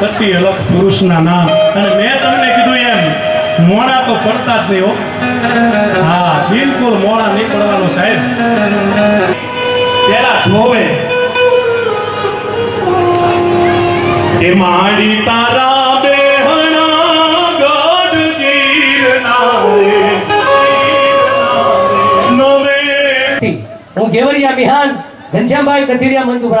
પછી અલગ પુરુષના નામ. અને મેં તમને કીધું એમ, મોડા તો પડતા જ નહીં હો. બિલકુલ મોડા નહીં પડવાનું સાહેબ. પેલા જોવે એ માડી તારા. હું કેવરિયા બિહાન ઘનશ્યામભાઈ કથિરિયા મંચ ઉપર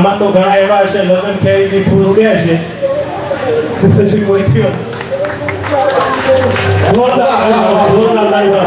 આમાં તો ઘણા એવા છે લગ્ન ફેરીથી ફૂલ ઉડ્યા છે પછી કોઈ થયો જોરદાર જોરદાર લાગ્યો.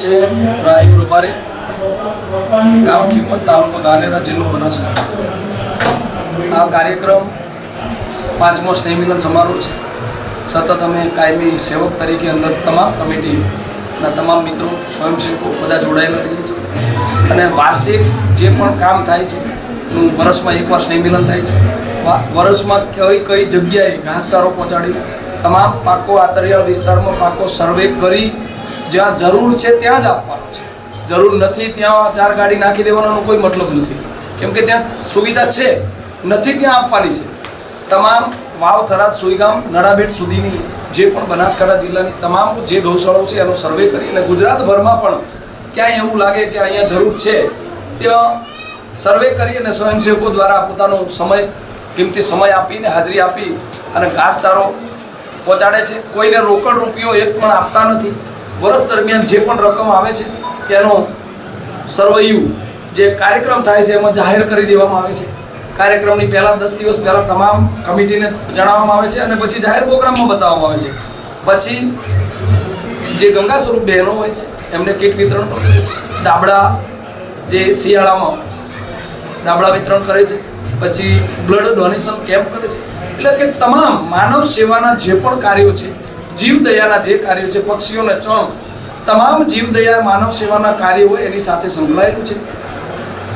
છે. રાયુ રૂપારી ગામ કિંમત તાલુકો ધાનેરા જિલ્લો બનાસકાંઠા. આ કાર્યક્રમ પાંચમો સ્નેહમિલન સમારોહ છે. સતત અમે કાયમી સેવક તરીકે અંદર તમામ કમિટીના તમામ મિત્રો, સ્વયંસેવકો બધા જોડાયેલા રહીએ છીએ. અને વાર્ષિક જે પણ કામ થાય છે નું વર્ષમાં એકવાર સ્નેહમિલન થાય છે. વર્ષમાં કઈ કઈ જગ્યાએ ઘાસચારો પહોંચાડી તમામ પાકો આતરિયાળ વિસ્તારમાં પાકો સર્વે કરી જ્યાં જરૂર છે ત્યાં જ આપવાનો છે. જરૂર નથી ત્યાં ચાર ગાડી નાખી દેવાનો કોઈ મતલબ નથી. કેમ કે ત્યાં સુવિધા છે, નથી ત્યાં આપવાની છે. તમામ વાવ, થરાદ, સુઈગામ નડાબેટ સુધીની જે પણ બનાસકાંઠા જિલ્લાની તમામ જે ગૌશાળાઓ છે એનો સર્વે કરી અને ગુજરાતભરમાં પણ ક્યાંય એવું લાગે કે અહીંયા જરૂર છે, ત્યાં સર્વે કરી અને સ્વયંસેવકો દ્વારા પોતાનો સમય, કિંમતી સમય આપીને હાજરી આપી અને ઘાસચારો પહોંચાડે છે. કોઈને રોકડ રૂપિયો એક પણ આપતા નથી. વર્ષ દરમિયાન જે પણ રકમ આવે છે એનો સર્વૈયું જે કાર્યક્રમ થાય છે, એમાં જાહેર કરી દેવામાં આવે છે. કાર્યક્રમની પહેલાં દસ દિવસ પહેલાં તમામ કમિટીને જણાવવામાં આવે છે અને પછી જાહેર પ્રોગ્રામમાં બતાવવામાં આવે છે. પછી જે ગંગા સ્વરૂપ બહેનો હોય છે, એમને કીટ વિતરણ દાબડા જે શિયાળામાં દાબડા વિતરણ કરે છે, પછી બ્લડ ડોનેશન કેમ્પ કરે છે. એટલે કે તમામ માનવ સેવાના જે પણ કાર્યો છે જીવદયાના જે કાર્યો છે, પક્ષીઓને ચણ તમામ જીવદયા માનવ સેવાના કાર્યો એની સાથે સંકળાયેલું છે.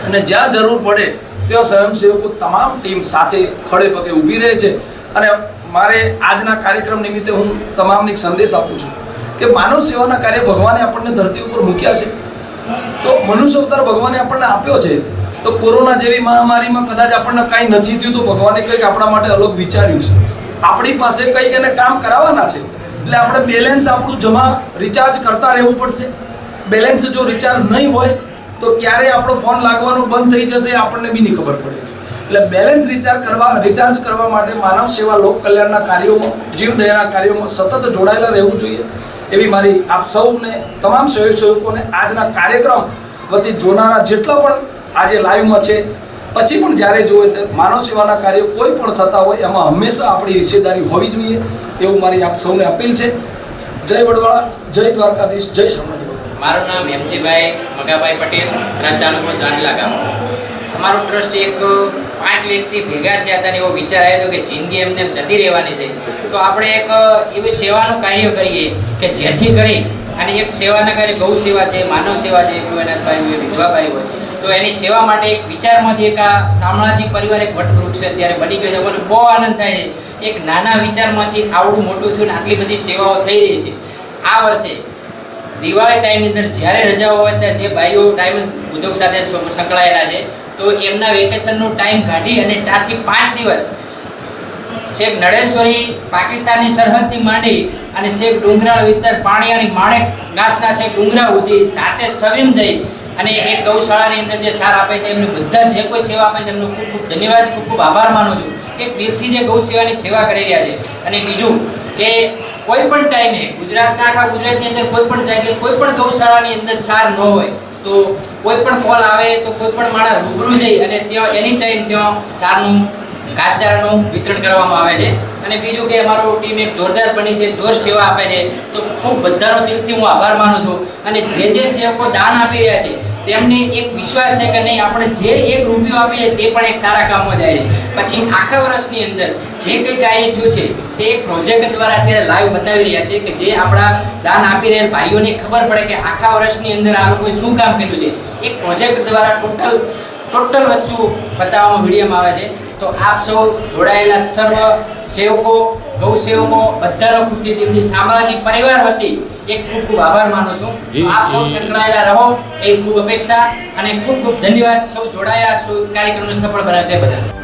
અને જ્યાં જરૂર પડે, ત્યાં સ્વયંસેવકો તમામ ટીમ સાથે ખડે પગે ઊભી રહે છે. અને મારે આજના કાર્યક્રમ નિમિત્તે હું તમામને એક સંદેશ આપું છું કે માનવ સેવાના કાર્ય ભગવાને આપણને ધરતી ઉપર મૂક્યા છે. તો મનુષ્ય અવતાર ભગવાને આપણને આપ્યો છે. તો કોરોના જેવી મહામારીમાં કદાચ આપણને કાંઈ નથી થયું તો ભગવાને કંઈક આપણા માટે અલગ વિચાર્યું છે. આપણી પાસે કંઈક એને કામ કરાવવાના છે. એટલે આપણે બેલેન્સ આપણું જમા રિચાર્જ કરતા રહેવું પડશે. બેલેન્સ જો રિચાર્જ નહીં હોય, તો ક્યારે આપણો ફોન લાગવાનો બંધ થઈ જશે આપણને બી નહીં ખબર પડે. એટલે બેલેન્સ રિચાર્જ કરવા રિચાર્જ કરવા માટે માનવ સેવા, લોક કલ્યાણના કાર્યોમાં જીવદયાના કાર્યોમાં સતત જોડાયેલા રહેવું જોઈએ. એવી મારી આપ સૌને, તમામ સ્વયંસેવકોને આજના કાર્યક્રમ વતી જોનારા જેટલા પણ આજે લાઈવમાં છે પછી પણ જ્યારે જોવે તો માનવ સેવાના કાર્યો કોઈ પણ થતા હોય, એમાં હંમેશા આપણી હિસ્સેદારી હોવી જોઈએ એવું મારી આપ સૌને અપીલ છે. જય વડવાળા, જય દ્વારકાધીશ, જય શામળાજી મારું નામ એમજીભાઈ મગાભાઈ પટેલ થરાદ તાલુકો ચાંદલા ગામ. અમારું ટ્રસ્ટ એક પાંચ વ્યક્તિ ભેગા થયા હતા એવો વિચાર આવ્યો કે જિંદગી એમને જતી રહેવાની છે. તો આપણે એક એવું સેવાનું કાર્ય કરીએ કે જેથી કરી અને એક સેવાના કાર્ય ગૌ સેવા છે, માનવ સેવા છે વિવેનાથભાઈ હોય વિધવાભાઈ હોય. તો એની સેવા માટે એક વિચારમાંથી એક આ શામળાજી પરિવાર એક વટવૃક્ષ અત્યારે બની ગયો છે. મને બહુ આનંદ થાય છે. એક નાના વિચારમાંથી આવડું મોટું થયું ને આટલી બધી સેવાઓ થઈ રહી છે. આ વર્ષે દિવાળી ટાઈમની અંદર જ્યારે રજાઓ હોય ત્યારે જે ભાઈઓ ડાયમંડ ઉદ્યોગ સાથે સંકળાયેલા છે, તો એમના વેકેશનનો ટાઈમ કાઢી અને ચારથી પાંચ દિવસ શેખ નળેશ્વરી પાકિસ્તાનની સરહદથી માંડી અને શેખ ડુંગરાળ વિસ્તાર પાણીયાની માણેક નાથના શેખ ડુંગરા સુધી જાતે સવિમ જઈ અને એક ગૌશાળાની અંદર જે સાર આપે છે, એમને બધા જે કોઈ સેવા આપે છે, એમનો ખૂબ ખૂબ ધન્યવાદ, ખૂબ ખૂબ આભાર માનું છું કે દિલથી જે ગૌ સેવાની સેવા કરી રહ્યા છે. અને બીજું કે કોઈ પણ ટાઈમે ગુજરાતના આખા ગુજરાતની અંદર કોઈ પણ જગ્યાએ કોઈ પણ ગૌશાળાની અંદર સાર ન હોય, તો કોઈ પણ કોલ આવે તો કોઈ પણ માણસ રૂબરૂ જઈ અને ત્યાં એની ટાઈમ ત્યાં સારનું ઘાસચારાનું વિતરણ કરવામાં આવે છે. અને બીજું કે અમારો ટીમ એક જોરદાર બની છે, જોર સેવા આપે છે. તો ખૂબ બધાનો દિલથી હું આભાર માનું છું. અને જે જે સેવકો દાન આપી રહ્યા છે, તેમને એક વિશ્વાસ છે કે નહીં, આપણે જે એક રૂપિયો આપીએ તે પણ એક સારા કામમાં જાય છે. પછી આખા વર્ષની અંદર જે કંઈ કાર્ય થયું છે, તે એક પ્રોજેક્ટ દ્વારા અત્યારે લાઈવ બતાવી રહ્યા છે કે જે આપણા દાન આપી રહેલ ભાઈઓને ખબર પડે કે આખા વર્ષની અંદર આ લોકોએ શું કામ કર્યું છે. એક પ્રોજેક્ટ દ્વારા ટોટલ ટોટલ વસ્તુ બતાવવામાં વિડીયોમાં આવે છે. તો આપ સૌ જોડાયેલા સર્વ સેવકો ગૌ સેવકો બધાનો ખૂબથી દિલથી સામાજિક પરિવાર વતી એક ખૂબ ખૂબ આભાર માનું છું. આપ સૌ સંકળાયેલા રહો એ ખૂબ અપેક્ષા અને ખૂબ ખૂબ ધન્યવાદ. સૌ જોડાયા કાર્યક્રમને સફળ બનાવે બધા